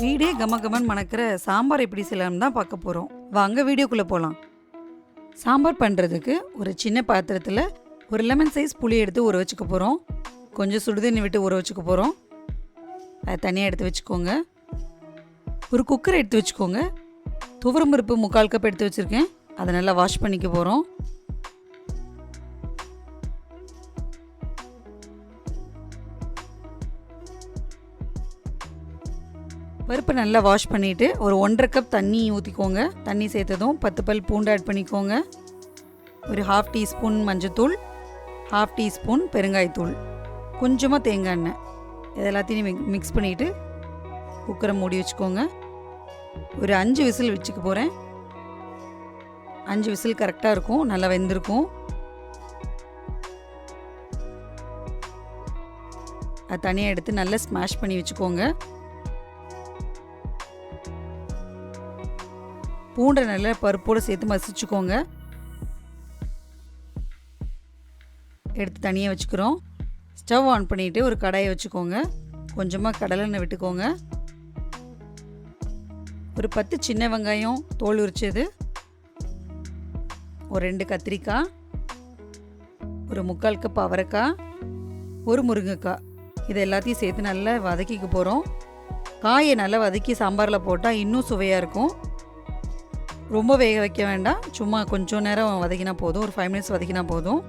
வீடே கமகமன் மணக்கிற சாம்பார் எப்படி செய்யலாம்னு தான் பார்க்க போகிறோம் வாங்க வீடியோக்குள்ளே போகலாம் சாம்பார் பண்ணுறதுக்கு ஒரு சின்ன பாத்திரத்தில் ஒரு லெமன் சைஸ் புளி எடுத்து ஊற வச்சுக்க போகிறோம் கொஞ்சம் சுடுதண்ணி விட்டு ஊற வச்சுக்க போகிறோம் அதை தனியாக எடுத்து வச்சுக்கோங்க. ஒரு குக்கர் எடுத்து வச்சுக்கோங்க. துவரம் பருப்பு முக்கால் கப் எடுத்து வச்சுருக்கேன். அதை நல்லா வாஷ் பண்ணிக்க போகிறோம் பருப்பை நல்லா வாஷ் பண்ணிவிட்டு ஒரு ஒன்றரை கப் தண்ணி ஊற்றிக்கோங்க தண்ணி சேர்த்ததும் பத்து பல் பூண்டு ஆட் பண்ணிக்கோங்க. ஒரு ஹாஃப் டீஸ்பூன் மஞ்சத்தூள் ஹாஃப் டீஸ்பூன் பெருங்காயத்தூள் கொஞ்சமாக தேங்காய் எண்ணெய். இது எல்லாத்தையும் மிக் மிக்ஸ் பண்ணிவிட்டு குக்கரை மூடி வச்சுக்கோங்க. ஒரு அஞ்சு விசில் வச்சுக்க போகிறேன் அஞ்சு விசில் கரெக்டாக இருக்கும். நல்லா வெந்திருக்கும். அது தனியாக எடுத்து நல்லா ஸ்மாஷ் பண்ணி வச்சுக்கோங்க. பூண்டை நல்லா பருப்போடு சேர்த்து மசிச்சுக்கோங்க. எடுத்து தனியாக வச்சுக்கிறோம். ஸ்டவ் ஆன் பண்ணிவிட்டு ஒரு கடாயை வச்சுக்கோங்க. கொஞ்சமாக கடலெண்ணெய் விட்டுக்கோங்க. ஒரு பத்து சின்ன வெங்காயம் தோல் உரிச்சது. ஒரு ரெண்டு கத்திரிக்காய். ஒரு முக்கால் கப் அவரைக்காய். ஒரு முருங்கைக்காய். இது எல்லாத்தையும் சேர்த்து நல்லா வதக்கிக்க போகிறோம் காயை நல்லா வதக்கி சாம்பாரில் போட்டால் இன்னும் சுவையாக இருக்கும். ரொம்ப வேக வைக்க வேண்டாம். சும்மா கொஞ்சம் நேரம் வதக்கினா போதும். ஒரு ஃபைவ் மினிட்ஸ் வதக்கினா போதும்.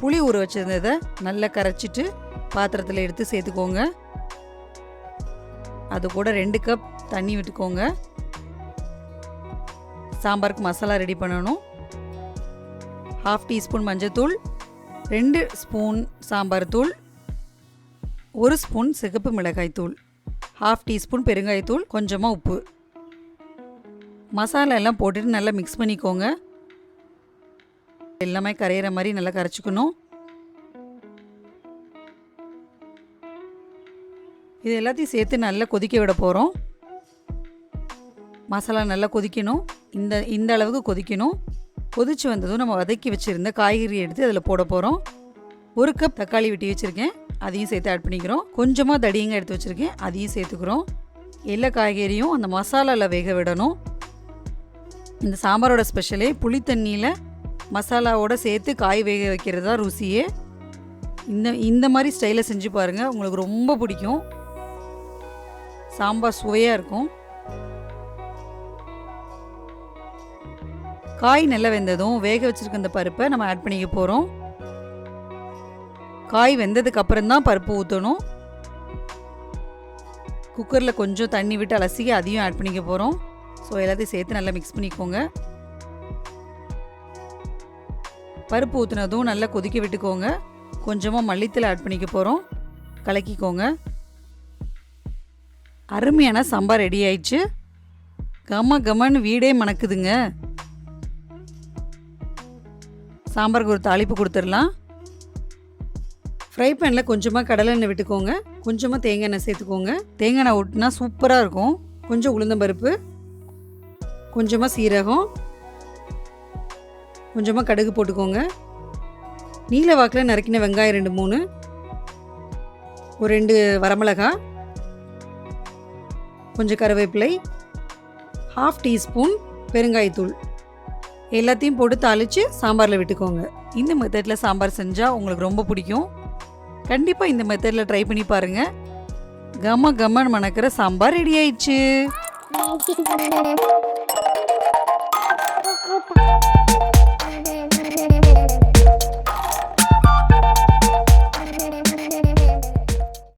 புளி ஊற வச்சிருந்ததை நல்லா கரைச்சிட்டு பாத்திரத்தில் எடுத்து சேர்த்துக்கோங்க. அது கூட ரெண்டு கப் தண்ணி விட்டுக்கோங்க. சாம்பாருக்கு மசாலா ரெடி பண்ணணும். ஹாஃப் டீஸ்பூன் மஞ்சத்தூள் ரெண்டு ஸ்பூன் சாம்பார் தூள் ஒரு ஸ்பூன் சிகப்பு மிளகாய் தூள் ஹாஃப் டீஸ்பூன் பெருங்காயத்தூள் கொஞ்சமாக உப்பு. மசாலா எல்லாம் போட்டுட்டு நல்லா மிக்ஸ் பண்ணிக்கோங்க. எல்லாமே கரையிற மாதிரி நல்லா கரைச்சிக்கணும். இது எல்லாத்தையும் சேர்த்து நல்லா கொதிக்க விட போகிறோம் மசாலா நல்லா கொதிக்கணும். இந்த இந்த அளவுக்கு கொதிக்கணும். கொதித்து வந்ததும் நம்ம வதக்கி வச்சுருந்த காய்கறி எடுத்து அதில் போட போகிறோம் ஒரு கப் தக்காளி வெட்டி வச்சுருக்கேன். அதையும் சேர்த்து ஆட் பண்ணிக்கிறோம். கொஞ்சமாக தடியங்க எடுத்து வச்சுருக்கேன். அதையும் சேர்த்துக்கிறோம். எல்லா காய்கறியும் அந்த மசாலாவில் வேக விடணும். இந்த சாம்பாரோட ஸ்பெஷலே புளி தண்ணியில் மசாலாவோட சேர்த்து காய் வேக வைக்கிறது தான் ருசியே. இந்த இந்த மாதிரி ஸ்டைலில் செஞ்சு பாருங்கள் உங்களுக்கு ரொம்ப பிடிக்கும். சாம்பார் சுவையாக இருக்கும். காய் நல்லா வெந்ததும் வேக வச்சுருக்க இந்த பருப்பை நம்ம ஆட் பண்ணிக்க போகிறோம் காய் வெந்ததுக்கு அப்புறம் தான் பருப்பு ஊற்றணும் குக்கரில் கொஞ்சம் தண்ணி விட்டு அலசி அதையும் ஆட் பண்ணிக்க போகிறோம் ஸோ எல்லாத்தையும் சேர்த்து நல்லா மிக்ஸ் பண்ணிக்கோங்க. பருப்பு ஊற்றினதும் நல்லா கொதிக்க விட்டுக்கோங்க. கொஞ்சமாக மல்லித்தலை ஆட் பண்ணிக்க போகிறோம் கலக்கிக்கோங்க. அருமையான சாம்பார் ரெடி ஆயிடுச்சு. கம கமன்னு வீடே மணக்குதுங்க. சாம்பாருக்கு ஒரு தாளிப்பு கொடுத்துடலாம். ஃப்ரை பேனில் கொஞ்சமாக கடலை எண்ணெய் விட்டுக்கோங்க. கொஞ்சமாக தேங்காய் எண்ணெய் சேர்த்துக்கோங்க. தேங்காய் எண்ணெய் விட்டுனா சூப்பராக இருக்கும். கொஞ்சம் உளுந்தம்பருப்பு கொஞ்சமாக சீரகம் கொஞ்சமாக கடுகு போட்டுக்கோங்க. நீல வாக்கில் நறுக்கின வெங்காயம் ரெண்டு மூணு ஒரு ரெண்டு வரமிளகாய் கொஞ்சம் கருவேப்பிலை ஹாஃப் டீஸ்பூன் பெருங்காயத்தூள். எல்லாத்தையும் போட்டு தாளித்து சாம்பாரில் விட்டுக்கோங்க. இந்த மெத்தடில் சாம்பார் செஞ்சால் உங்களுக்கு ரொம்ப பிடிக்கும். கண்டிப்பாக இந்த மெத்தடில் ட்ரை பண்ணி பாருங்கள் கம கமன் மணக்கிற சாம்பார் ரெடி ஆயிடுச்சு. Thank you.